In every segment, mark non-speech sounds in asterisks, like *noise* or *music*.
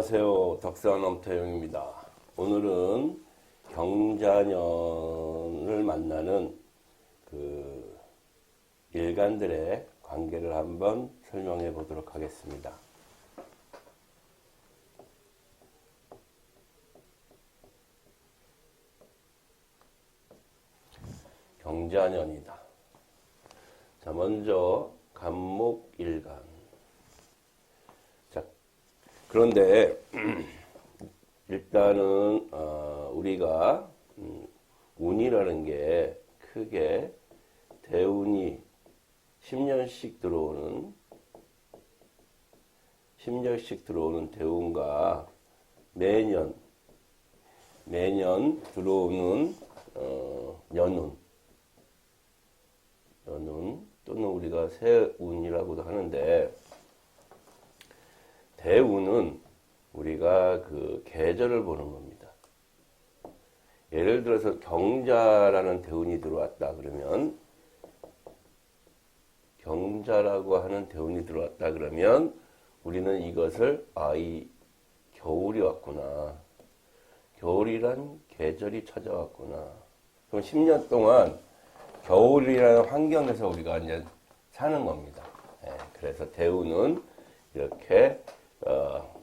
안녕하세요. 덕산 엄태영입니다. 오늘은 경자년을 만나는 그 일간들의 관계를 한번 설명해 보도록 하겠습니다. 경자년이다. 자, 먼저 간목일간. 자, 그런데 *clears throat* 일단은 어, 우리가 음, 운이라는 게 크게 대운이 10년씩 들어오는 10년씩 들어오는 대운과 매년 매년 들어오는 어, 연운. 연운 또는 우리가 새운이라고도 하는데 대운은 우리가 그 계절을 보는 겁니다. 예를 들어서 경자라는 대운이 들어왔다 그러면 경자라고 하는 대운이 들어왔다 그러면 우리는 이것을 아이 겨울이 왔구나. 겨울이란 계절이 찾아왔구나. 그럼 10년 동안 겨울이라는 환경에서 우리가 이제 사는 겁니다. 예, 그래서 대우는 이렇게 어,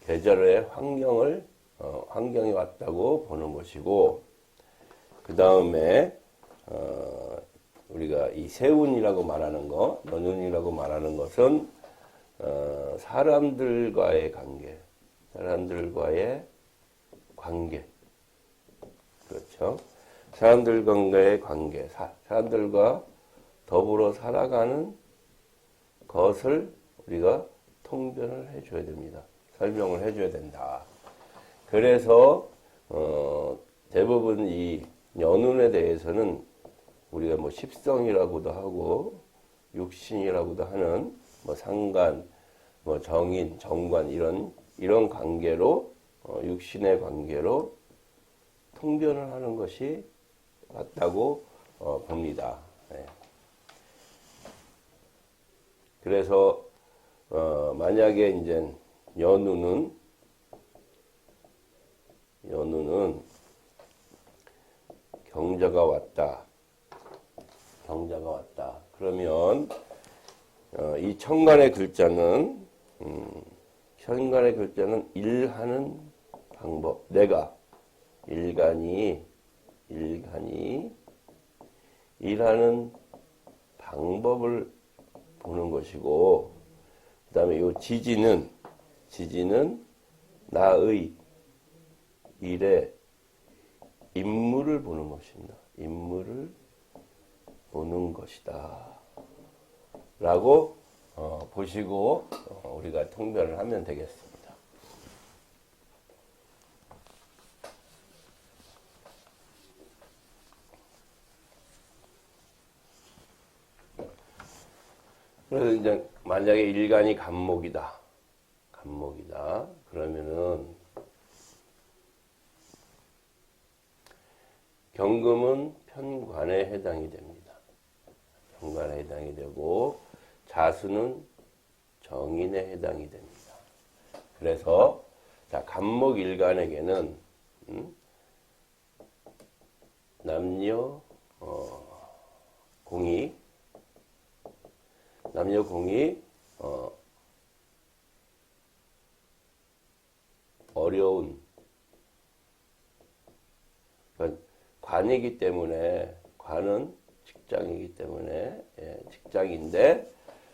계절의 환경을 어, 환경이 왔다고 보는 것이고 그 다음에 어, 우리가 이 세운이라고 말하는 거, 연운이라고 말하는 것은 어, 사람들과의 관계, 사람들과의 관계, 그렇죠. 사람들과의 관계, 사, 사람들과 더불어 살아가는 것을 우리가 통변을 해줘야 됩니다. 설명을 해줘야 된다. 그래서 어, 대부분 이 연운에 대해서는 우리가 뭐 십성이라고도 하고 육신이라고도 하는 뭐 상관, 뭐 정인, 정관 이런 이런 관계로 어, 육신의 관계로 통변을 하는 것이 맞다고 어, 봅니다. 네. 그래서 어, 만약에 이제 연우는 연우는 경자가 왔다. 경자가 왔다. 그러면 어, 이 천간의 글자는 음, 천간의 글자는 일하는 방법. 내가 일간이 일간이 일하는 방법을 보는 것이고 그 다음에 이 지지는 지지는 나의 일의 인물을 보는 것입니다. 인물을 보는 것이다. 라고 어, 보시고 어, 우리가 통변을 하면 되겠습니다. 그래서 이제 만약에 일간이 간목이다. 간목이다. 그러면은 경금은 편관에 해당이 됩니다. 편관에 해당이 되고 자수는 정인에 해당이 됩니다. 그래서 자 간목 일간에게는 음, 남녀 어, 공이 남녀 공이 어, 어려운 그러니까 관이기 때문에 관은 직장이기 때문에 예, 직장인데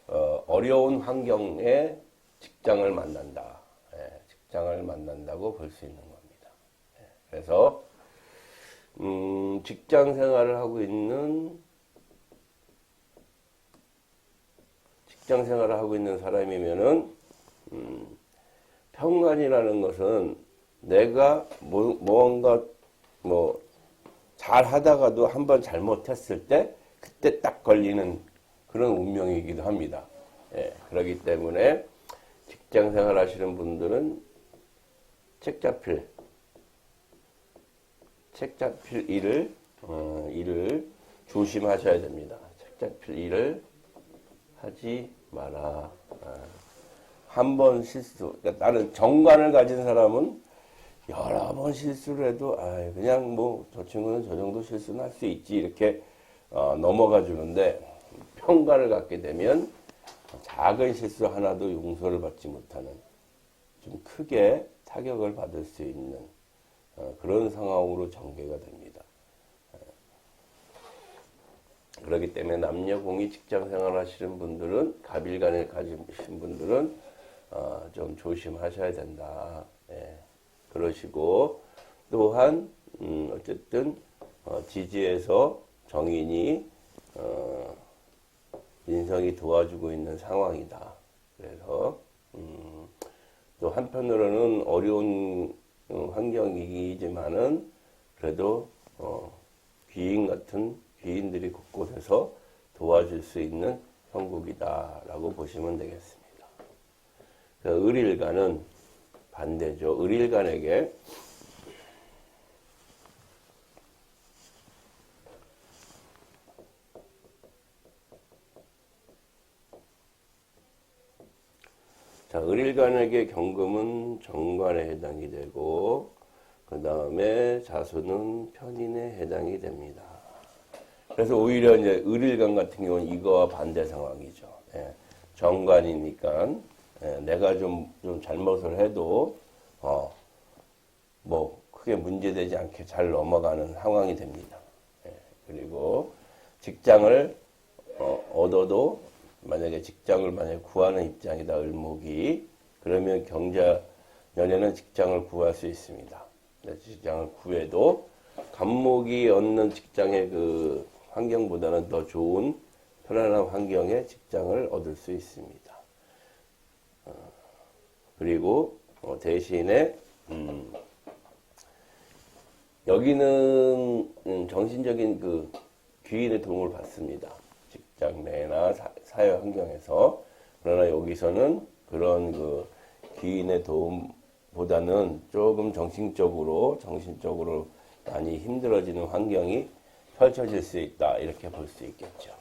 어, 어려운 환경에 직장을 만난다. 예, 직장을 만난다고 볼 수 있는 겁니다. 예, 그래서 음, 직장 생활을 하고 있는 직장 생활을 하고 있는 사람이면은 음, 평간이라는 것은 내가 뭐, 뭔가 뭐 잘 하다가도 한번 잘못했을 때 그때 딱 걸리는 그런 운명이기도 합니다. 예, 그렇기 때문에 직장 생활 하시는 분들은 책 잡힐 책 잡힐 일을 어, 일을 조심하셔야 됩니다. 책 잡힐 일을 하지 마라. 아, 한 번 실수, 그러니까 나는 정관을 가진 사람은 여러 번 실수를 해도 아 그냥 뭐 저 친구는 저 정도 실수는 할 수 있지 이렇게 어, 넘어가 주는데 평가를 갖게 되면 작은 실수 하나도 용서를 받지 못하는 좀 크게 타격을 받을 수 있는 어, 그런 상황으로 전개가 됩니다. 어. 그렇기 때문에 남녀 공이 직장 생활 하시는 분들은 갑일간을 가지신 분들은 어, 좀 조심하셔야 된다. 예. 그러시고 또한 음, 어쨌든 어, 지지에서 정인이 어, 인성이 도와주고 있는 상황이다. 그래서 음, 또 한편으로는 어려운 어, 환경이지만은 그래도 어, 귀인 같은 귀인들이 곳곳에서 도와줄 수 있는 형국이다라고 보시면 되겠습니다. 그 을일간은 반대죠. 을일간에게 자, 을일간에게 경금은 정관에 해당이 되고, 그 다음에 자수는 편인에 해당이 됩니다. 그래서 오히려 이제 을일간 같은 경우는 이거와 반대 상황이죠. 예, 정관이니까, 예, 내가 좀, 좀 잘못을 해도, 어, 뭐, 크게 문제되지 않게 잘 넘어가는 상황이 됩니다. 예, 그리고 직장을 어, 얻어도 만약에 직장을 만약에 구하는 입장이다 을목이 그러면 경자 연에는 직장을 구할 수 있습니다. 직장을 구해도 간목이 얻는 직장의 그 환경보다는 더 좋은 편안한 환경에 직장을 얻을 수 있습니다. 어, 그리고 어, 대신에 음, 여기는 음, 정신적인 그 귀인의 도움을 받습니다. 직장 내나 사, 사회 환경에서 그러나 여기서는 그런 그 귀인의 도움보다는 조금 정신적으로 정신적으로 많이 힘들어지는 환경이 펼쳐질 수 있다 이렇게 볼 수 있겠죠.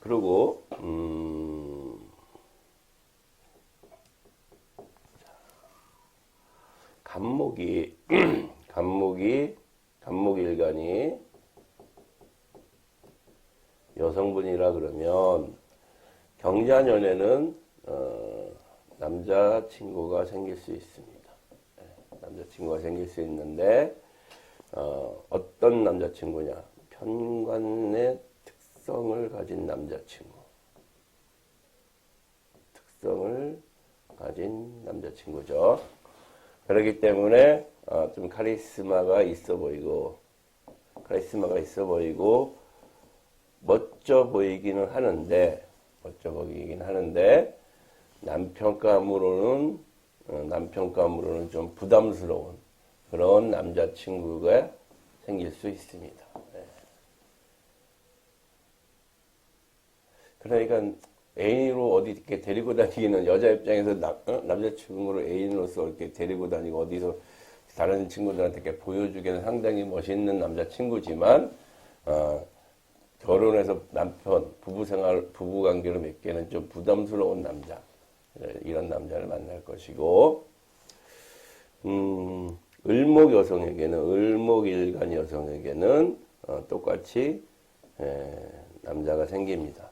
그리고 음, 간목이 *clears throat* 간목이 간목 일간이 여성분이라 그러면 경자년에는 어, 남자친구가 생길 수 있습니다. 네, 남자친구가 생길 수 있는데 어, 어떤 남자친구냐? 편관의 특성을 가진 남자친구. 특성을 가진 남자친구죠. 그렇기 때문에 어, 좀 카리스마가 있어 보이고 카리스마가 있어 보이고 멋져 보이기는 하는데 멋져 보이긴 하는데 남편감으로는 어, 남편감으로는 좀 부담스러운 그런 남자친구가 생길 수 있습니다. 네. 그러니까 애인으로 어디 이렇게 데리고 다니기는 여자 입장에서 나, 어? 남자친구로 애인으로서 이렇게 데리고 다니고 어디서 다른 친구들한테 이렇게 보여주기는 상당히 멋있는 남자친구지만 어, 결혼해서 남편 부부 생활 부부 관계를 맺기에는 좀 부담스러운 남자 이런 남자를 만날 것이고 음, 을목 여성에게는 을목일간 여성에게는 어, 똑같이 에, 남자가 생깁니다.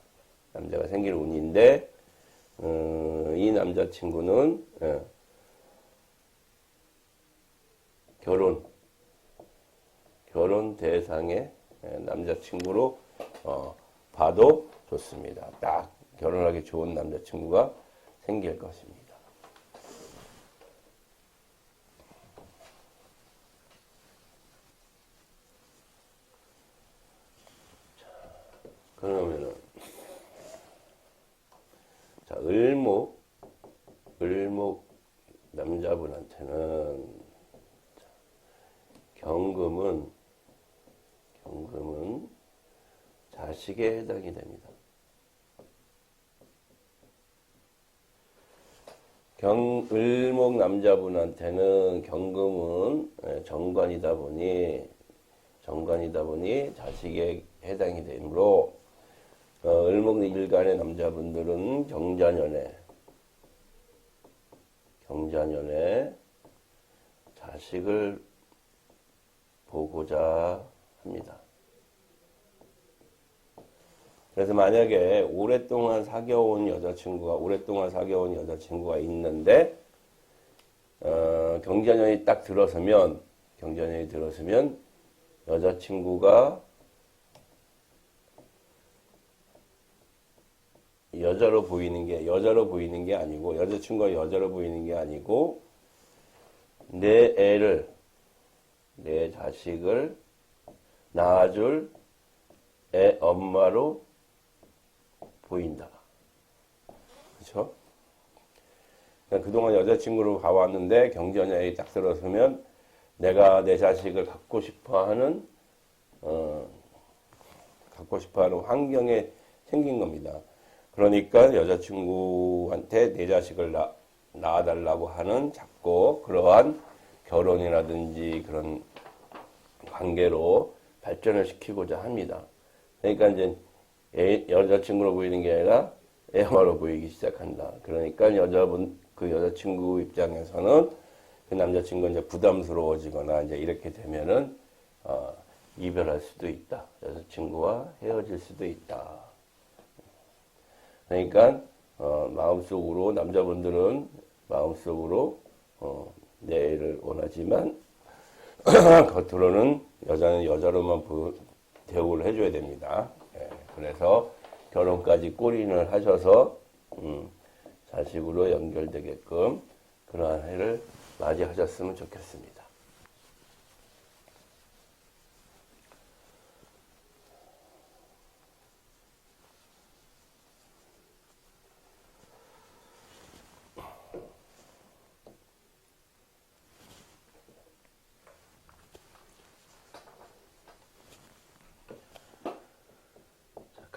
남자가 생길 운인데 어, 이 남자친구는 예, 결혼 결혼 대상의 예, 남자친구로 어, 봐도 좋습니다. 딱 결혼하기 좋은 남자친구가 생길 것입니다. 자, 그러면은 자 을목 을목 남자분한테는 자, 경금은 경금은 자식에 해당이 됩니다. 경, 을목 남자분한테는 경금은 예, 정관이다 보니, 정관이다 보니 자식에 해당이 되므로, 어, 을목 일간의 남자분들은 경자년에 경자년에 자식을 보고자 합니다. 그래서 만약에 오랫동안 사귀어온 여자친구가 오랫동안 사귀어온 여자친구가 있는데 어, 경자년이 딱 들어서면 경자년이 들어서면 여자친구가 여자로 보이는 게 여자로 보이는 게 아니고 여자친구가 여자로 보이는 게 아니고 내 애를 내 자식을 낳아줄 애 엄마로 보인다. 그렇죠? 그동안 여자친구로 봐왔는데 경전에 딱 들어서면 내가 내 자식을 갖고 싶어하는 어, 갖고 싶어하는 환경에 생긴 겁니다. 그러니까 여자친구한테 내 자식을 낳, 낳아달라고 하는 자꾸 그러한 결혼이라든지 그런 관계로 발전을 시키고자 합니다. 그러니까 이제 애, 여자친구로 보이는 게 아니라 애화로 보이기 시작한다. 그러니까 여자분 그 여자친구 입장에서는 그 남자친구 이제 부담스러워지거나 이제 이렇게 되면은 어, 이별할 수도 있다. 여자친구와 헤어질 수도 있다. 그러니까 어, 마음속으로 남자분들은 마음속으로 어, 내 애를 원하지만 *clears throat* 겉으로는 여자는 여자로만 부, 대우를 해줘야 됩니다. 예, 그래서 결혼까지 꼬린을 하셔서 음, 자식으로 연결되게끔 그러한 해를 맞이하셨으면 좋겠습니다.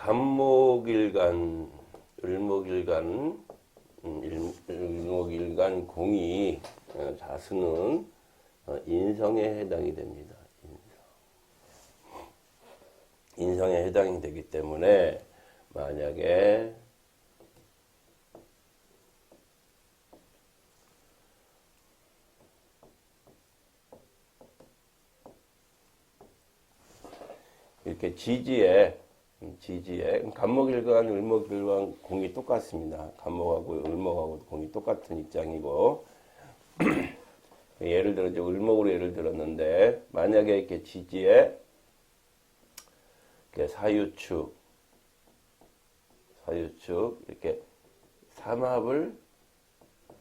간목일간, 을목일간, 음, 일- 을목일간 공이 어, 자수는 어, 인성에 해당이 됩니다. 인성. 인성 에 해당이 되기 때문에 만약에 이렇게 지지에 음, 지지에 간목일간 을목일간 공이 똑같습니다. 간목하고 을목하고 공이 똑같은 입장이고 *clears throat* 예를 들어 이제 을목으로 예를 들었는데 만약에 이렇게 지지에 이렇게 사유축 사유축 이렇게 삼합을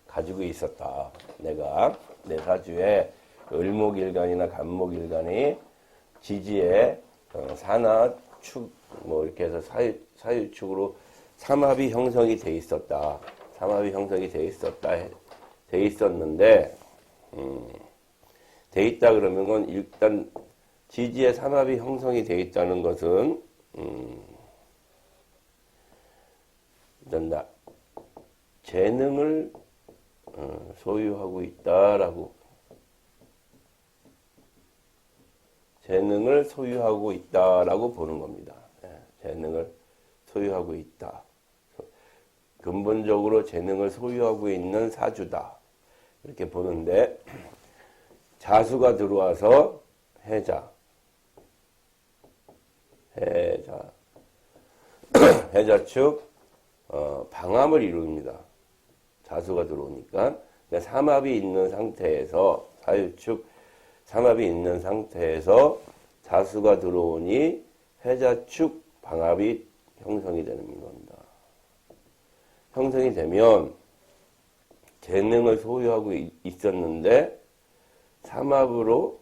가지고 있었다. 내가 내 사주에 을목일간이나 간목일간이 지지에 어, 사나 축 뭐 이렇게 해서 사유, 사유축으로 삼합이 형성이 돼 있었다. 삼합이 형성이 돼 있었다. 돼 있었는데 음, 돼 있다 그러면 건 일단 지지의 삼합이 형성이 돼 있다는 것은 음, 일단 나, 재능을 어, 소유하고 있다라고 재능을 소유하고 있다라고 보는 겁니다. 예, 재능을 소유하고 있다. 근본적으로 재능을 소유하고 있는 사주다. 이렇게 보는데 자수가 들어와서 해자 해자 *clears throat* 해자축 어, 방함을 이룹니다. 자수가 들어오니까 그러니까 삼합이 있는 상태에서 사유축 삼합이 있는 상태에서 자수가 들어오니 해자축 방합이 형성이 되는 겁니다. 형성이 되면 재능을 소유하고 있었는데 삼합으로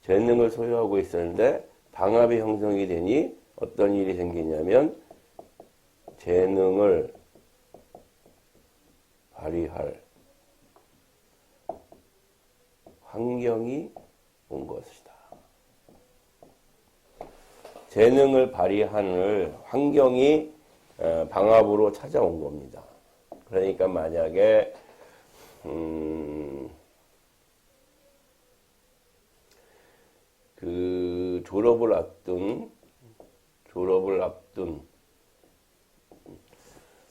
재능을 소유하고 있었는데 방합이 형성이 되니 어떤 일이 생기냐면 재능을 발휘할 환경이 온 것이다. 재능을 발휘하는 환경이 어, 방합으로 찾아온 겁니다. 그러니까 만약에 음, 그 졸업을 앞둔 졸업을 앞둔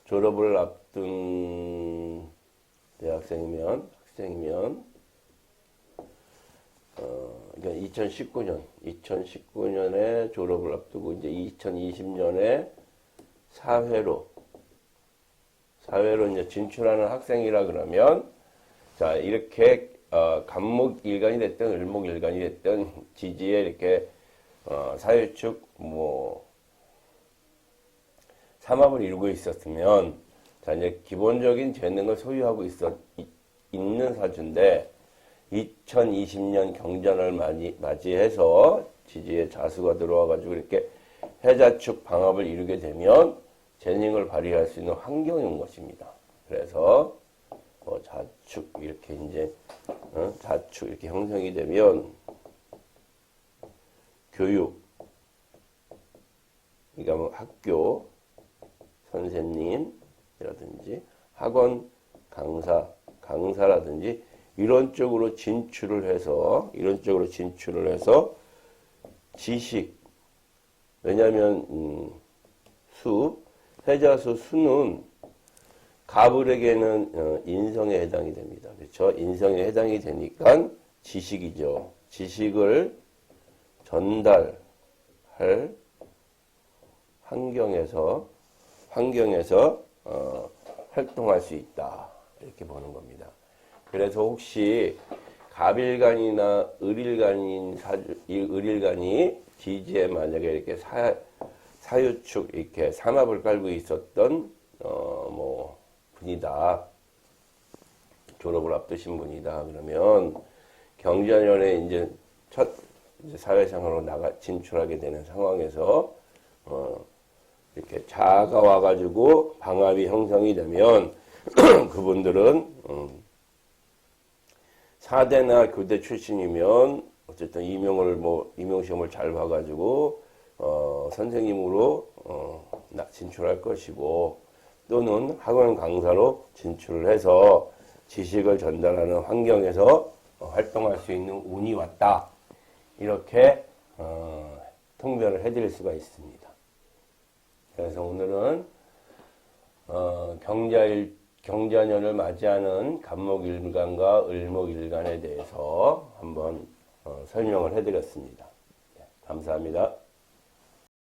졸업을 앞둔 대학생이면 학생이면 어, 그러니까 2019년 2019년에 졸업을 앞두고 이제 2020년에 사회로 사회로 이제 진출하는 학생이라 그러면 자 이렇게 어, 간목 일간이 됐든 을목 일간이 됐든 지지에 이렇게 어, 사회축 뭐 삼합을 이루고 있었으면 자 이제 기본적인 재능을 소유하고 있었 이- 있는 사주인데 2020년 경전을 맞이, 맞이해서 지지에 자수가 들어와 가지고 이렇게 해자축 방합을 이루게 되면 재능을 발휘할 수 있는 환경인 것입니다. 그래서 뭐 자축 이렇게 이제 어? 자축 이렇게 형성이 되면 교육 그러니까 뭐 학교 선생님이라든지 학원 강사 강사라든지 이런 쪽으로 진출을 해서 이런 쪽으로 진출을 해서 지식 왜냐하면 음, 수 해자수 수는 가불에게는 어, 인성에 해당이 됩니다. 그렇죠? 인성에 해당이 되니까 지식이죠. 지식을 전달할 환경에서 환경에서 어, 활동할 수 있다 이렇게 보는 겁니다. 그래서 혹시 갑일간이나 을일간인 사주, 이 을일간이 지지에 만약에 이렇게 사, 사유축 이렇게 삼합을 깔고 있었던 어 뭐 분이다. 졸업을 앞두신 분이다. 그러면 경자년에 이제 첫 이제 사회생활로 나가 진출하게 되는 상황에서 어 이렇게 자가 와가지고 방합이 형성이 되면 *clears throat* 그분들은 음, 사대나 교대 출신이면 어쨌든 임용을 뭐 임용 시험을 잘 봐가지고 어, 선생님으로 어, 나- 진출할 것이고 또는 학원 강사로 진출을 해서 지식을 전달하는 환경에서 어, 활동할 수 있는 운이 왔다 이렇게 어, 통변을 해드릴 수가 있습니다. 그래서 오늘은 어, 경자일 경자년을 맞이하는 간목일간과 을목일간에 대해서 한번 어, 설명을 해드렸습니다. 네, 감사합니다.